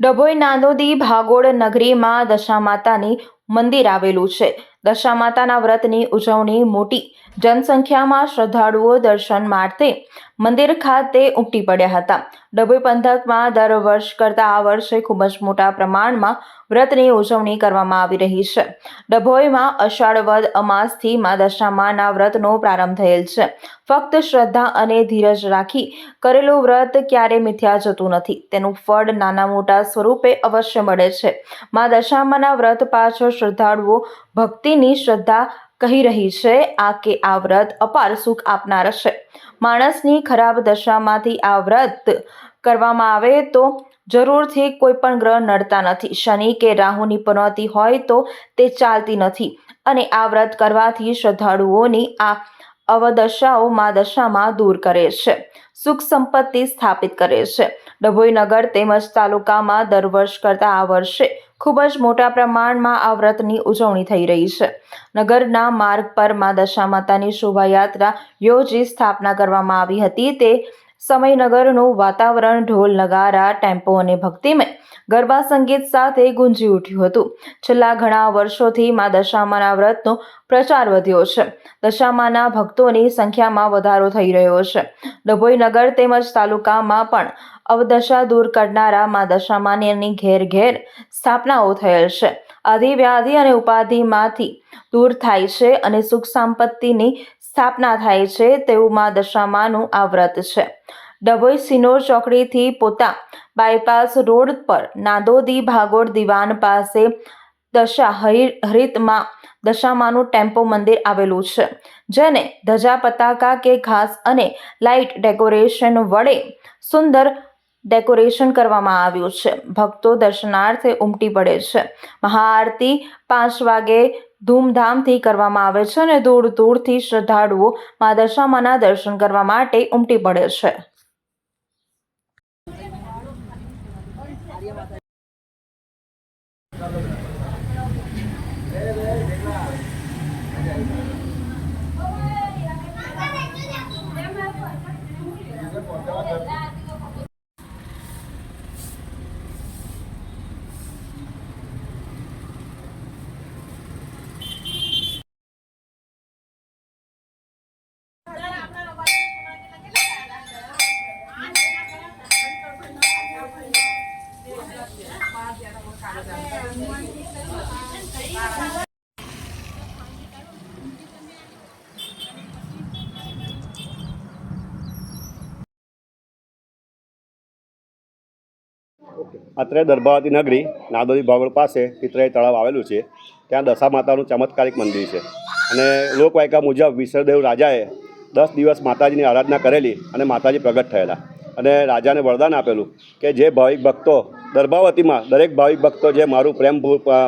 ડભોઈ નાંદોદી ભાગોળ નગરીમાં દશામાતાની મંદિર આવેલું છે. દશામાતાના વ્રતની ઉજવણી મોટી જનસંખ્યામાં શ્રદ્ધાળુઓ દર્શન માટે મંદિર ખાતે ઉમટી પડ્યા હતા. ડભોઈ પંથકમાં દર વર્ષ કરતાં આ વર્ષે ખૂબ જ મોટા પ્રમાણમાં વ્રતની ઉજવણી કરવામાં આવી રહી છે. ડભોઈમાં અષાઢ વદ અમાસથી મા દશામાના વ્રતનો પ્રારંભ થયેલ છે. ફક્ત શ્રદ્ધા અને ધીરજ રાખી કરેલું વ્રત ક્યારે મિથ્યા જતું નથી. તેનું ફળ નાના મોટા સ્વરૂપે અવશ્ય મળે છે. મા દશામાના વ્રત પાછળ શ્રદ્ધાળુઓ ભક્તિની શ્રદ્ધા કહી રહી છે, આ કે આ વ્રત અપાર સુખ આપનાર છે. માણસની ખરાબ દશામાંથી આ વ્રત કરવામાં આવે તો જરૂરથી કોઈ પણ ગ્રહ નડતા નથી. શનિ કે રાહુની પનોતી હોય તો તે ચાલતી નથી અને આ વ્રત કરવાથી શ્રદ્ધાળુઓની આ અવદશાઓ મા દશામાં દૂર કરે છે. સુખ સંપત્તિ સ્થાપિત કરે છે. ડભોઈ નગર તેમજ તાલુકામાં દર વર્ષ કરતાં આ વર્ષે ખૂબ જ મોટા પ્રમાણમાં આ વ્રતની ઉજવણી થઈ રહી છે. નગરના માર્ગ પર મા દશા માતાની શોભાયાત્રા યોજી સ્થાપના કરવામાં આવી હતી. તે સમય નગરનું વાતાવરણ ઢોલ નગારા, ટેમ્પો અને ભક્તિમય ગરબા સંગીત સાથે ગુંજી ઉઠ્યું હતું. છેલ્લા ઘણા વર્ષોથી મા દશામાના વ્રતનો પ્રચાર વધ્યો છે. દશામાના ભક્તોની સંખ્યામાં વધારો થઈ રહ્યો છે. ડભોઈ નગર તેમજ તાલુકામાં પણ અવદશા દૂર કરનારા મા દશામાની ઘેર ઘેર સ્થાપનાઓ થયેલ છે. આધિ વ્યાધિ અને ઉપાધિમાંથી દૂર થાય છે અને સુખ સંપત્તિની સ્થાપના થાય છે તેવું મા દશામાનું આ વ્રત છે. ડભોઈ સિનોર ચોકડીથી પોતા બાયપાસ રોડ પર નાદોદી ભાગોળ દિવાન પાસે દશા હરિ- હરિતમાં દશામાનું ટેમ્પો મંદિર આવેલું છે, જેને ધજા પતાકા કે ઘાસ અને લાઇટ ડેકોરેશન વડે સુંદર ડેકોરેશન કરવામાં આવ્યું છે. ભક્તો દર્શનાર્થે ઉમટી પડે છે. મહાઆરતી પાંચ વાગે ધૂમધામથી કરવામાં આવે છે અને દૂર દૂરથી શ્રદ્ધાળુઓ મા દશામાના દર્શન કરવા માટે ઉમટી પડે છે. અત્રે દર્ભાવતી નગરી નાદોરી ભાગોળ પાસે પિતરાઈ તળાવ આવેલું છે. ત્યાં દશા માતાનું ચમત્કારિક મંદિર છે. અને લોકવાયકા મુજબ વિશ્વદેવ રાજાએ દસ દિવસ માતાજીની આરાધના કરેલી અને માતાજી પ્રગટ થયેલા. અને રાજાને વરદાન આપેલું કે જે ભાવિક ભક્તો દર્ભાવતીમાં દરેક ભાવિક ભક્તો જે મારું પ્રેમ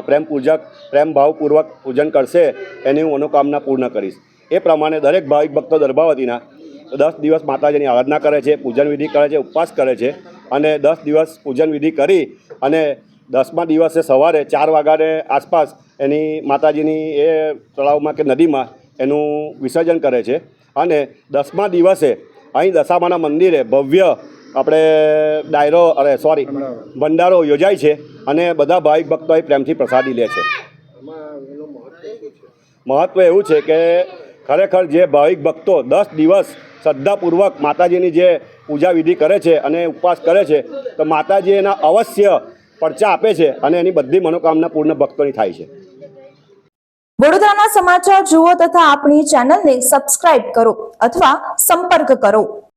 પ્રેમ પૂજક, પ્રેમ ભાવપૂર્વક પૂજન કરશે, એની હું મનોકામના પૂર્ણ કરીશ. એ પ્રમાણે દરેક ભાવિક ભક્તો દર્ભાવતીના દસ દિવસ માતાજીની આરાધના કરે છે, પૂજન વિધિ કરે છે, ઉપવાસ કરે છે અને દસ દિવસ પૂજન વિધિ કરી અને દસમા દિવસે સવારે ચાર વાગ્યાને આસપાસ એની માતાજીની એ તળાવમાં કે નદીમાં એનું વિસર્જન કરે છે અને દસમા દિવસે અહીં દશામાના મંદિરે ભવ્ય આપણે ડાયરો અરે સોરી ભંડારો. યોજાય છે અને બધા ભાવિક ભક્તો પ્રેમથી પ્રસાદી લે છે. મહત્ત્વ એવું છે કે ખરેખર જે ભાવિક ભક્તો દસ દિવસ શ્રદ્ધાપૂર્વક માતાજીની જે પૂજા વિધિ કરે છે અને ઉપવાસ કરે છે તો માતાજી એના અવશ્ય પરચા આપે છે અને એની બધી મનોકામના પૂર્ણ ભક્તોની થાય છે. વડોદરાના સમાચાર જુઓ તથા આપણી ચેનલને સબસ્ક્રાઇબ કરો અથવા સંપર્ક કરો.